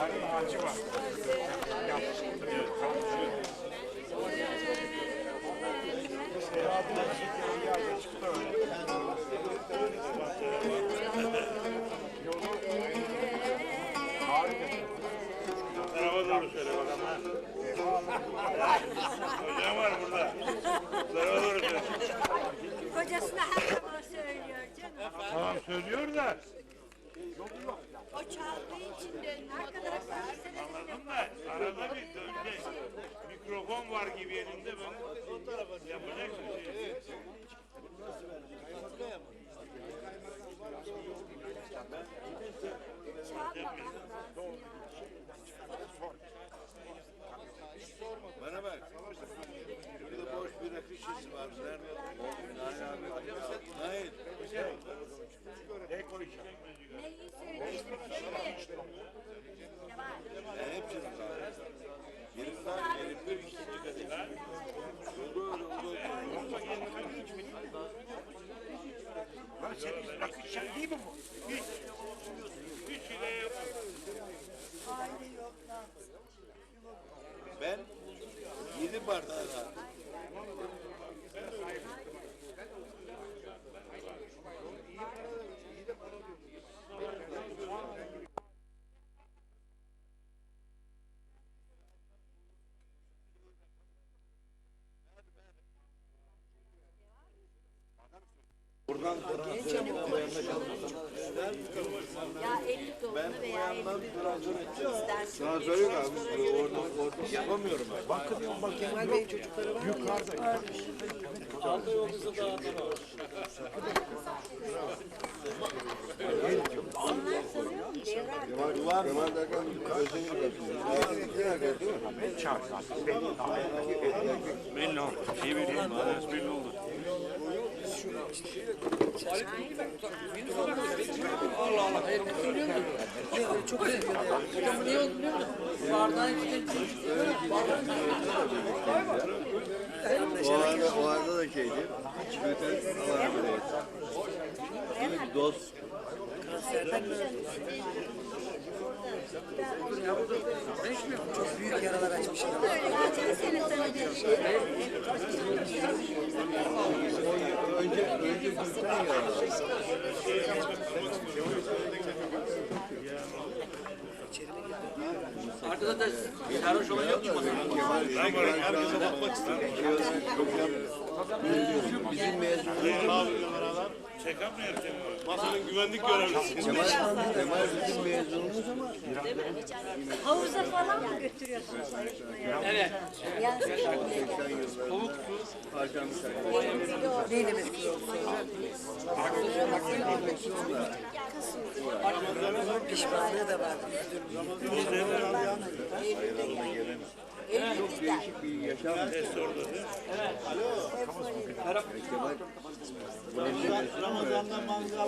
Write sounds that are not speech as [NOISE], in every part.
ağacı var. Tarafa doğru söyle bakalım. Hocam var burada. Tarafa doğru söyle. Kocasına her zaman söylüyor canım. Tamam söylüyor da. O çaldığı için kadar sersene Anladım da arada bir dönecek. Mikrofon var gibi elinde böyle yapacaksın şey. Bana bak. Burada boş bir rakı şişesi var. Nerede? Hayır. Ne koyacağım? Tane, yirmi bir, ikinci kadeh. Oldu öyle, oldu öyle. Lan senin rakı çay değil mi bu? Hiç. Hiç ile yok. Ben yedi bardağı var. Ya 50 doğumlu veya 50 doğumlu istersin. Sana söyleyeyim abi. Orada, orada yapamıyorum ben. Bakın Onlar soruyor mu? Devran. var. Kemal Derkan özellikle yapıyor. değil mi? Ben çağırdım. Beni daha Belli oldu. Şey belli oldu. Belli oldu. Çok ya. Hocam bu niye oldu biliyor musun? Bardağın içinde O arada, o arada da şeydi. Çikolata falan böyle. Bir dost. çok büyük yaralar açmış. Önce, önce Gülten yaralı. Arkada da sarhoş olan yok mu? Şey olarak çok yap. Bizim mezunumuz Check-up mı yapacaksın? Masanın güvenlik görevlisi. Kemal, Kemal bizim mezunumuz ama Havuza falan mı götürüyorsunuz? Evet. Gel. 80 yıllarında harcanmış. Neyle meşgul olsun? Pişmanlığı da var. Çok değişik bir yaşam.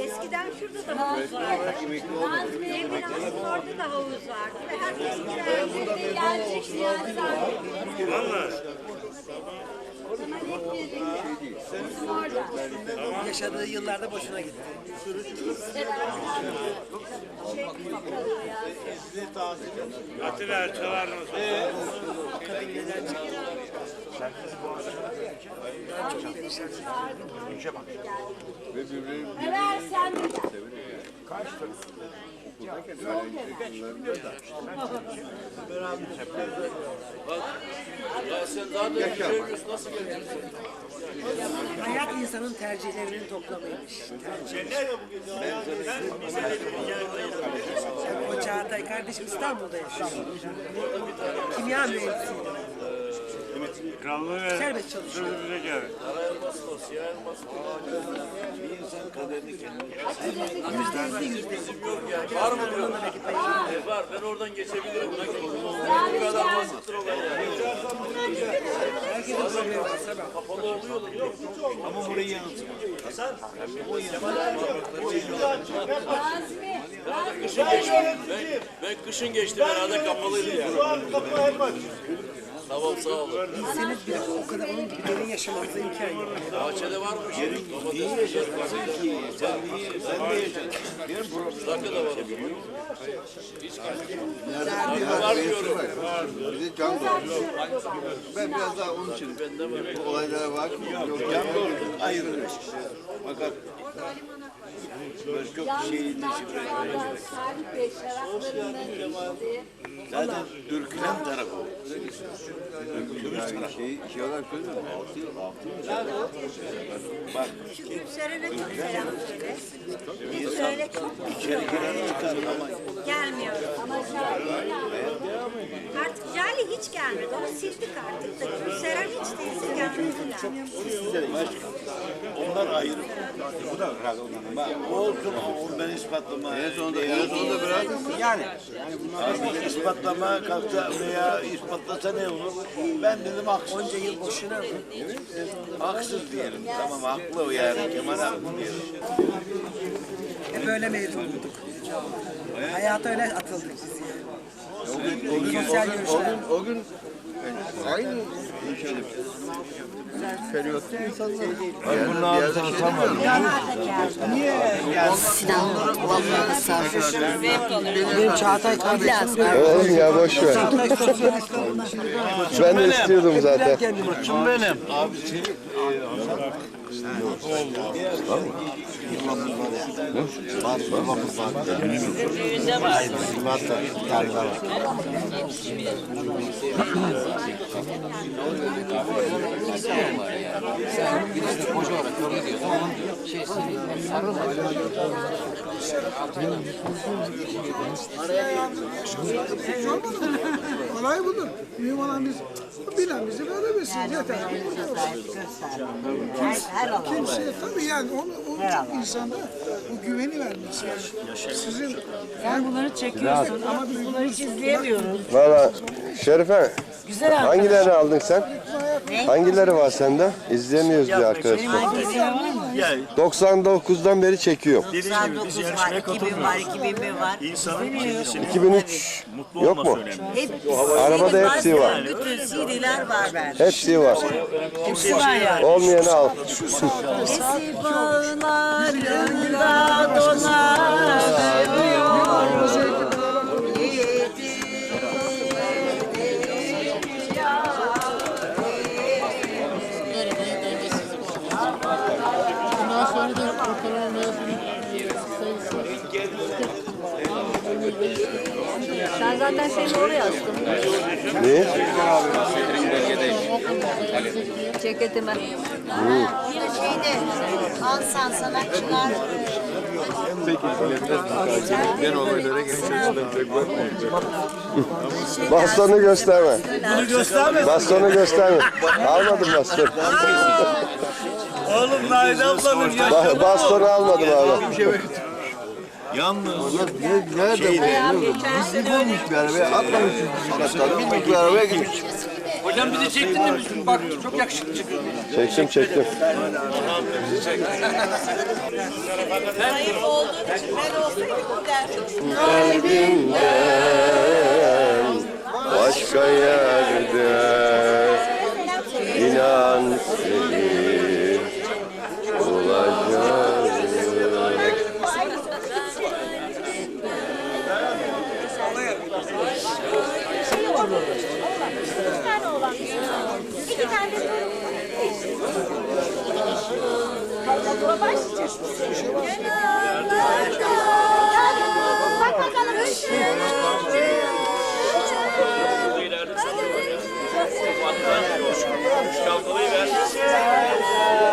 Eskiden şurada da havuz vardı. Nazmi Emin Hanım'ın orada da havuz vardı. Ve herkes girerdi. Gelecekti yani sahibi. Valla. Yaşadığı yıllarda boşuna gitti. Atilla çalar mısın? önce bak. Ve birbirinin Ömer sen de gel. Hayat insanın tercihlerinin toplamıymış. O Çağatay kardeşim İstanbul'da yaşıyor. Kimya mühendisiydi. Krallığı ver. Serbest çalışıyor. Bize gel. bir insan kaderini kendi Yüzde elli yüzde elli. Var mı diyor? E, var. Ben oradan geçebilirim. Yani Bu kadar basittir olay yani. Kapalı oluyordu. ama burayı yansıtmıyor. Nazmi. Kışın geçti. Ben, ben kışın geçtim herhalde kapalıydı yani. Şu an kapı hep açık. Tamam sağ olun. Bilseniz bile o kadar onun gibi derin yaşamanıza imkan yok. Bahçede var mı? Niye yaşatmasın ki? Sen niye, sen de yaşadın. Benim Dakika da var. bir var diyorum. Bir de can doldu. Ben biraz daha onun için bu olaylara vakıf yok. Can doldu. Ayrı. Fakat böyle çok şeyin Yanlardan Salih Bey şaraplarının içti. Zaten dürkülen taraf o. Yani şey, şey olarak yıl. Bak, Şu Gülseren'e çok selam söyle. Gülseren'e çok içeri giren çıkar ama gelmiyor. Ama Artık Jale hiç gelmedi. Onu sildik artık da Gülseren hiç Onlar ayrı. Bu da Bak, o olsun onu ben ispatlama. En sonunda, en sonunda biraz yani. Abi ispatlama kalksa veya ispatlasa ne olur? Ben dedim haksız. Onca yıl boşuna? Haksız diyelim. Tamam haklı o yani. Kemal haklı diyelim. E böyle mezun olduk. Hayata öyle atıldık biz yani. O gün, o gün, o gün, o gün, o gün aynı şey. Bunun ağzını sanmadım. Benim Çağatay kardeşim de Oğlum ya boş ver. Ben de istiyordum zaten. Kim benim? Abi seni Olay budur. Mühim olan biz bilen bizi böyle bilsin yeter. Kimseye tabii yani onu, onu çok insanda bu güveni vermesi. Yani sizin Sen bunları çekiyorsun ama biz bunları hiç izleyemiyoruz. Valla Şerife hangilerini aldın sen? Hangileri var sende? İzleyemiyoruz diyor arkadaşlar. 99'dan beri çekiyorum. 99 var, 2000 var, 2001 var. 2003 yok mu? Hep, Arabada hepsi var. Bütün CD'ler var. Hepsi var. Hepsi var yani. Olmayanı al. Esi bağlarında dolanıyor. Seni oraya astın. Ne? Ceketime. Bir şeyde Ansan sanatçılar Bastonu gösterme. Bunu gösterme. Bastonu gösterme. Almadım bastonu. Oğlum Naide ablanın ya. Ba- bastonu almadım abi. Yalnız. Ne, nerede bu? Bizi bulmuş bir arabaya. Atlamışız kattan. Bindik bir arabaya gitmiş. Hocam bizi çektin mi? Bak çok yakışıklı çıkıyor. Çektim çektim. zayıf olduğu için ben olsaydım o derdim. Kalbimden başka yerde inan seni bulacağım. İki tane de Bak bakalım. Çalkalıyı ver.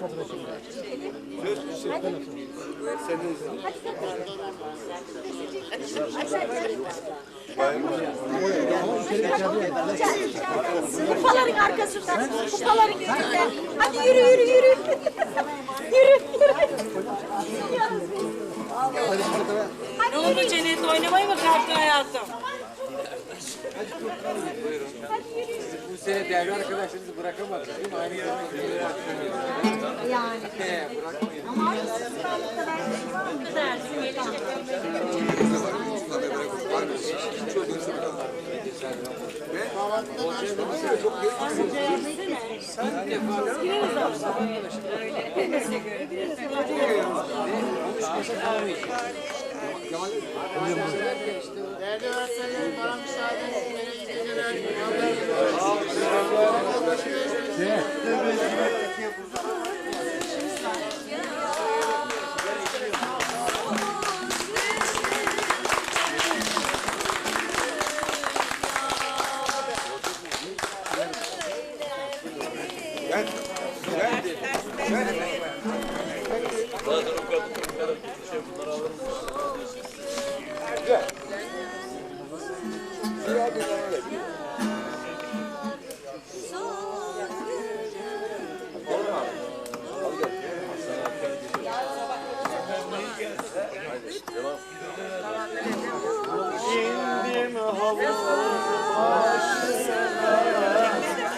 Daire başkanı. Kupaların arkasından, kupaların önünde. Hadi yürü yürü [LAUGHS] yürü. yürü Ne oldu Cennet oynamayı mı kalktın hayatım? Bu sene değerli arkadaşlarınızı bırakamadık değil mi? Aynı yerde Yani. Ama artık sınavlıkta ben var mı dersin? Gelecek. İndim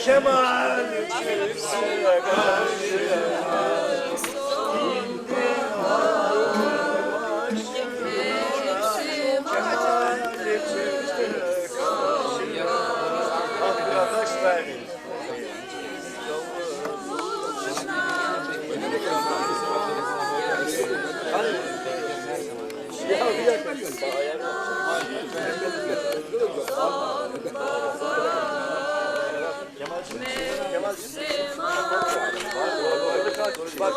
Kemal çıksın karşıma İndim havuz başına Kemal çıksın karşıma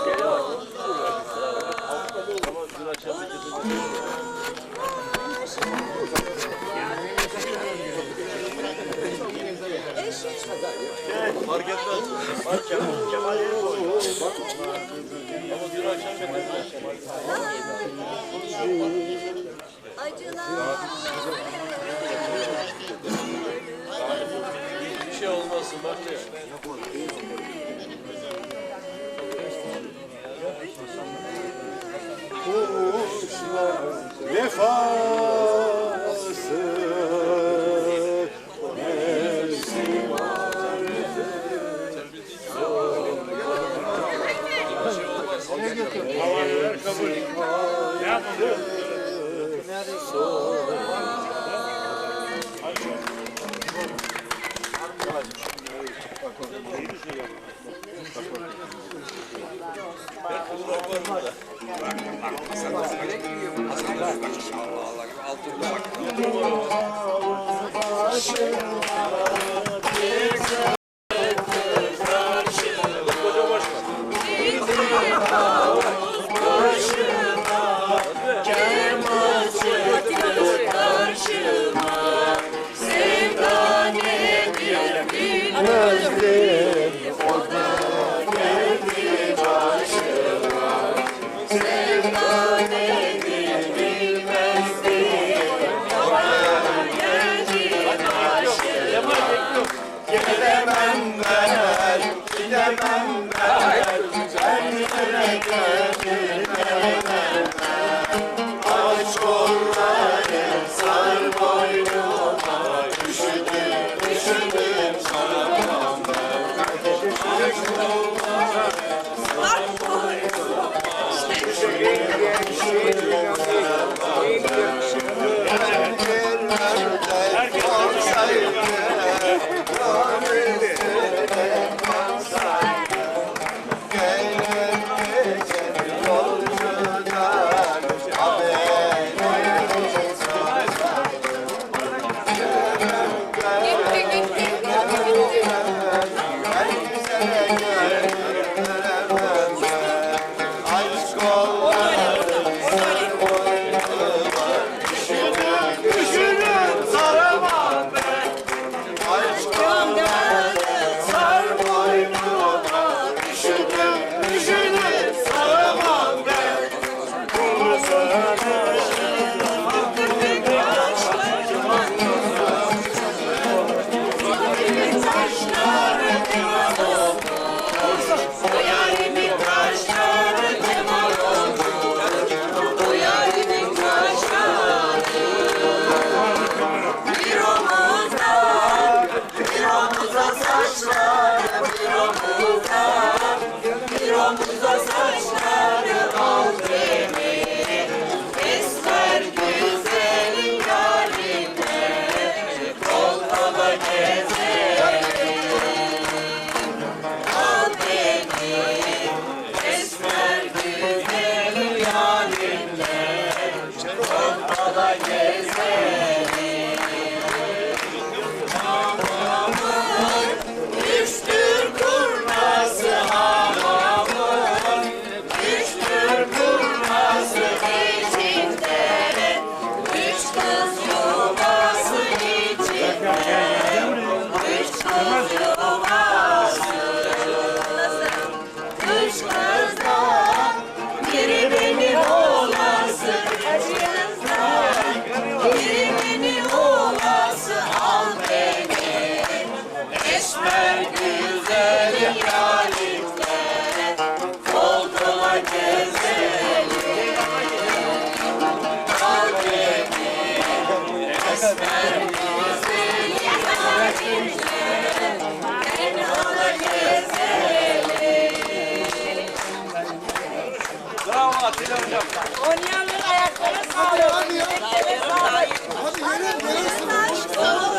Bravo Atilla hocam. Oynayanların ayakları sağlıyor. Hadi yürüyün,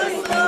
yürüyün.